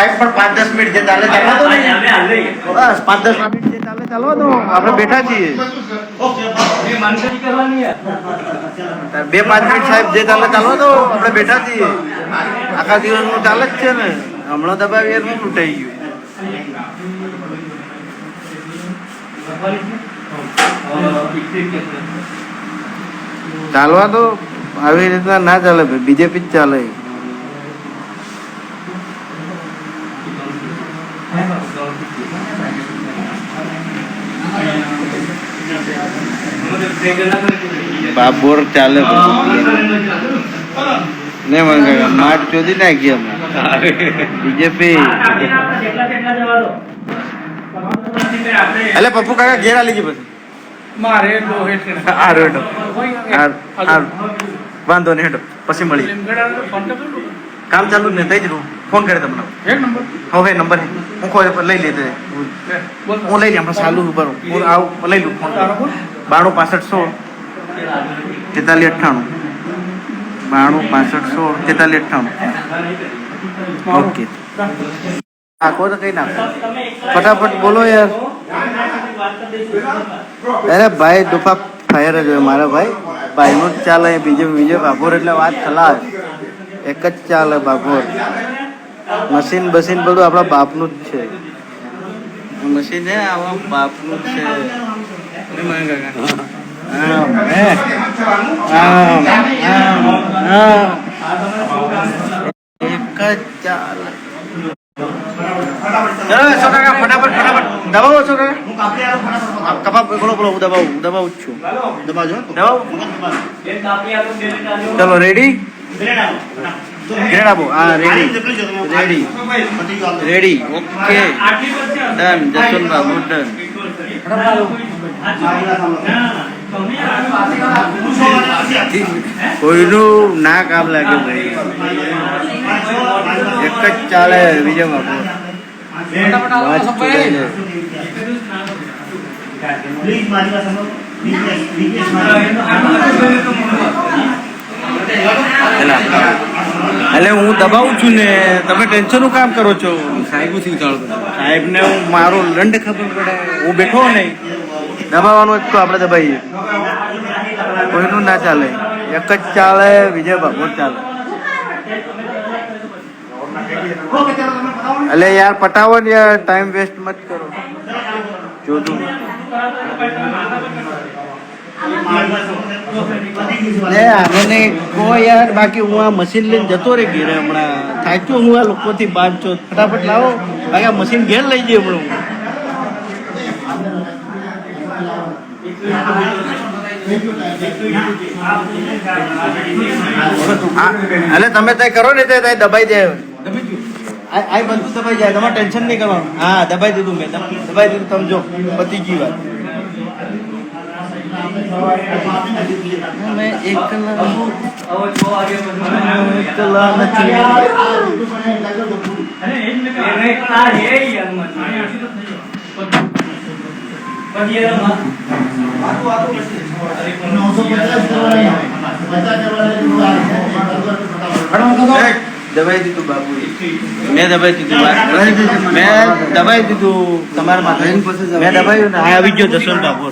સાહેબ પણ પાંચ દસ મિનિટ જે ચાલે ચાલવા દો બસ પાંચ દસ મિનિટ જે ચાલે ચાલવા દો. આપણે બેઠા છીએ. બે પાંચ મિનિટ સાહેબ જે ચાલે ચાલવા દો. આપણે બેઠા છીએ. આખા દિવસનું ચાલે જ છે ને. હમણાં દબાવી એનું તૂટાઈ ગયું. ચાલવા તો આવી રીતના ના ચાલે બીજેપી જ ચાલે. બાબોર ચાલે ને મંગા માટ ચોધી નાખી અમે. બીજેપી. એટલે પપ્પુ કાકા ઘેર આલી ગઈ પછી. મારે આ રેડો વાંધો નહીં હેડો. પછી મળી. કામ ચાલુ ને થઈ જ ફોન કરે તમને એક નંબર. હવે નંબર હે. હું કોઈ લઈ લેતે લે, બોલ હું લઈ લઈ આપણે ચાલુ ઉપર હું આવું લઈ લઉં ફોન. બાણું પાસઠ સોળ. તેતાલીસ અઠ્ઠાણું. બાણું પાસઠ સોળ તેતાલીસ અઠ્ઠાણું. ઓકે. આખો તો કઈ નાખો? ફટાફટ બોલો યાર. અરે ભાઈ દુફા ફાયર જ હોય મારા ભાઈ. ભાઈનું જ ચાલે બીજો બીજો બાભોર એટલે વાત ખલાસ. એક જ ચાલે બાપોર. મશીન બસીન બધું આપણા બાપનું જ છે. મશીન હે આવા બાપનું જ છે. એક જ ચાલે. ફટાફટ ફટાફટ. દબાવો છો કાકા. કપા બોલો બોલો હું દબાવું દબાવું જ છું. દબાવજો દબાવું. ચલો રેડી ગ્રેડ આપો આ ready. Ready. Ready okay. Done Jaswant Babu done. કોઈનું ના કામ લાગે ભાઈ. એક જ ચાલે વિજય બાબુ વાત જોડે છે. એલા. એટલે હું દબાવું છું ને તમે ટેન્શનનું કામ કરો છો? સાહેબથી ઉતાળો સાહેબ ને હું મારો દંડ ખબર પડે. હું બેઠો નહીં. દબાવવાનું જ તો આપણે દબાઈએ. કોઈનું ના ચાલે. એક જ ચાલે વિજય ભાગવત ચાલે. એટલે યાર પટાવો ને યાર ટાઈમ વેસ્ટ મત કરો. જોતું લે મને કહો યાર, બાકી હું આ મશીન લઈને જતો રે ઘેરે હમણાં. થાક્યો હું આ લોકોથી બાદ છો. ફટાફટ લાવો. બાકી આ મશીન ઘેર લઈ જઈએ હમણાં એટલે તમે તય કરો ને તે દબાઈ દે. આ બધું દબાઈ જાય, તમારે ટેન્શન નહીં કરવાનું. હા, દબાઈ દીધું મેં, દબાઈ દીધું, તમે જો, પતી ગઈ વાત. મેં એકલા હું, એકલા નથી દબાઈ દીધું બાપુ મેં દબાઈ દીધું મેં દબાઈ દીધું તમારા માટે મેં દબાયું ને આવી ગયો જસવંત. બાપુ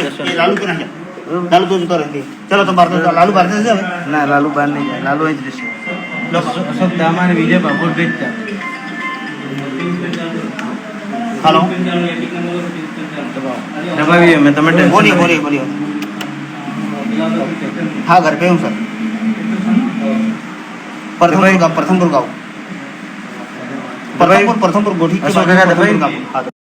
જસવંત લાલુ તું જતો રહેતી ચલો તો બહાર લાલુ બહાર જશે ના લાલુ બહાર નહીં જાય. લાલુ અહીં જ રહેશે. અશોક વિજય બાપુર હાલો દબાવીએ અમે તમે બોલીએ બોલીએ બોલીએ હા ઘર પે હું સર પ્રથમ ગામ પ્રથમપુર ગામ પ્રથમપુર પ્રથમપુર ગોઠી